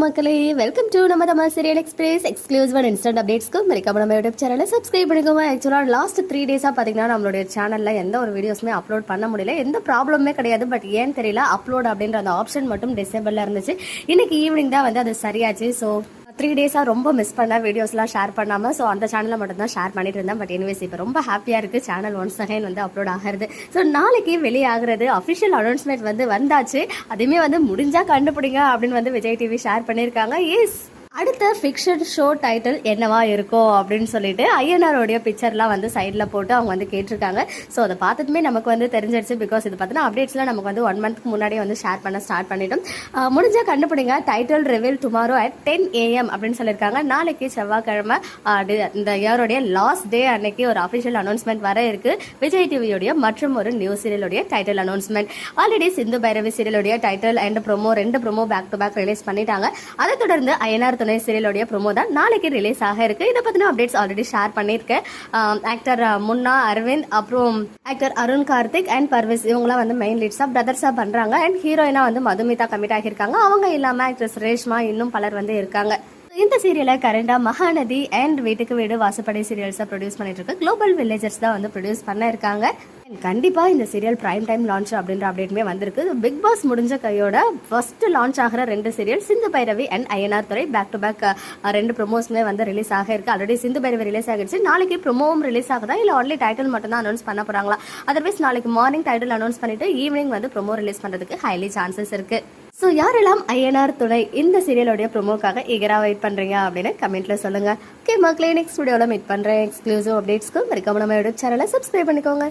மக்களே welcome to நம்ம Tamil serial express exclusive and instant அப்டேட்ஸ்க்கு மறக்காம நம்ம யூடியூப் சேனலை சப்ஸ்கிரைப் பண்ணிக்கோங்க. ஆக்சுவலாக லாஸ்ட் த்ரீ டேஸாக பார்த்தீங்கன்னா நம்மளுடைய சேனலில் எந்த ஒரு வீடியோஸுமே அப்லோட் பண்ண முடியல. எந்த ப்ராப்ளமே கிடையாது. பட் ஏன் தெரியல அப்லோட் அப்படின்ற அந்த ஆப்ஷன் மட்டும் டிசேபிளாக இருந்துச்சு. இன்னைக்கு ஈவினிங் தான் வந்து அது சரியாச்சு. ஸோ த்ரீ டேஸாக ரொம்ப மிஸ் பண்ண வீடியோஸ்லாம் ஷேர் பண்ணாமல் ஸோ அந்த சேனலில் மட்டும்தான் ஷேர் பண்ணிட்டு இருந்தேன். பட் எனிவேஸ் இப்போ ரொம்ப ஹாப்பியாக இருக்குது சேனல் ஒன்ஸ் அகைன் வந்து அப்லோட் ஆகிறது. ஸோ நாளைக்கு வெளியாகிறது. அஃபிஷியல் அனௌன்ஸ்மெண்ட் வந்து வந்தாச்சு. அதுவுமே வந்து முடிஞ்சால் கண்டுபிடிங்க அப்படின்னு வந்து விஜய் டிவி ஷேர் பண்ணியிருக்காங்க. எஸ் அடுத்த ஃபிக்ஷன் ஷோ டைட்டில் என்னவா இருக்கும் அப்படின்னு சொல்லிட்டு ஐயனாரோடைய பிக்சர்லாம் வந்து சைடில் போட்டு அவங்க வந்து கேட்டிருக்காங்க. ஸோ அதை பார்த்ததுமே நமக்கு வந்து தெரிஞ்சிருச்சு பிகாஸ் இது பார்த்தீங்கன்னா அப்டேட்ஸ்லாம் நமக்கு வந்து ஒன் மந்த்க்கு முன்னாடியே வந்து ஷேர் பண்ண ஸ்டார்ட் பண்ணிட்டோம். முடிஞ்சால் கண்டுபிடிங்க. Title reveal tomorrow at ten AM அப்படின்னு சொல்லியிருக்காங்க. நாளைக்கு செவ்வாய்க்கிழமை இந்த இயரோடைய லாஸ்ட் டே அன்னைக்கு ஒரு அஃபிஷியல் அனௌன்ஸ்மெண்ட் வர இருக்கு. விஜய் டிவியோடைய மற்றும் ஒரு new சீரியலுடைய title announcement already Sindhu Bhairavi சீரியலுடைய title and promo ரெண்டு promo back to back release பண்ணிட்டாங்க. அதை தொடர்ந்து ஐயனார் துணை சீரியலோடைய ப்ரமோதான் தான் நாளைக்கு ரிலீஸ் ஆக இருக்கு. இதை பத்தின அப்டேட்ஸ் ஆல்ரெடி ஷேர் பண்ணியிருக்கேன். ஆக்டர் முன்னா அரவிந்த் அப்புறம் ஆக்டர் அருண் கார்த்திக் அண்ட் பர்வேஸ் இவங்களாம் வந்து மெயின் லீட்ஸா பிரதர்ஸா பண்றாங்க. அண்ட் ஹீரோயினா வந்து மதுமிதா கமிட் ஆகியிருக்காங்க. அவங்க இல்லாம ஆக்ட்ரஸ் ரேஷ்மா இன்னும் பலர் வந்து இருக்காங்க. இந்த சீரியலை கரண்டா மகாநதி அண்ட் வீட்டுக்கு வீடு வாசப்படை சீரியல்ஸை ப்ரொடியூஸ் பண்ணிட்டு இருக்கு. குளோபல் வில்லேஜர்ஸ் தான் வந்து ப்ரொடியூஸ் பண்ண கண்டிப்பாக இந்த சீரியல் ப்ரைம் டைம் லான்ச் அப்படின்ற அப்டேட்டுமே வந்திருக்கு. பிக் பாஸ் முடிஞ்ச கையோட ஃபர்ஸ்ட் லான்ச் ஆகிற ரெண்டு serial Sindhu Bhairavi and Ayyanar Thunai back to back ரெண்டு ப்ரொமோஸ்மே வந்து ரிலீஸ் ஆக இருக்கு ஆல்ரெடி சிந்து பைரவி ரிலீஸ் ஆகிடுச்சு. நாளைக்கு ப்ரொமோவும் ரிலீஸ் ஆகுதா இல்லை ஒன்லி டைட்டில் மட்டும் தான் அனௌன்ஸ் பண்ண போறாங்களா? அதர்வைஸ் நாளைக்கு மார்னிங் டைட்டில் அனௌன்ஸ் பண்ணிட்டு ஈவினிங் வந்து ப்ரொமோ ரிலீஸ் பண்ணுறதுக்கு ஹைலி சான்சஸ் இருக்கு. ஸோ யாரெல்லாம் ஐஎன்ஆர் துணை இந்த சீரியலுடைய ப்ரொமோக்காக ஈகராக வெயிட் பண்ணுறீங்க அப்படின்னு கமெண்ட்ல சொல்லுங்க. ஓகே மக்களே நெக்ஸ்ட் வீடியோவில் மீட் பண்ணுறேன் எக்ஸ்க்ளூசிவ் அப்டேட்ஸ்க்கு மறக்காம நம்ம யூடியூப் சேனலை சப்ஸ்கிரைப் பண்ணிக்கோங்க.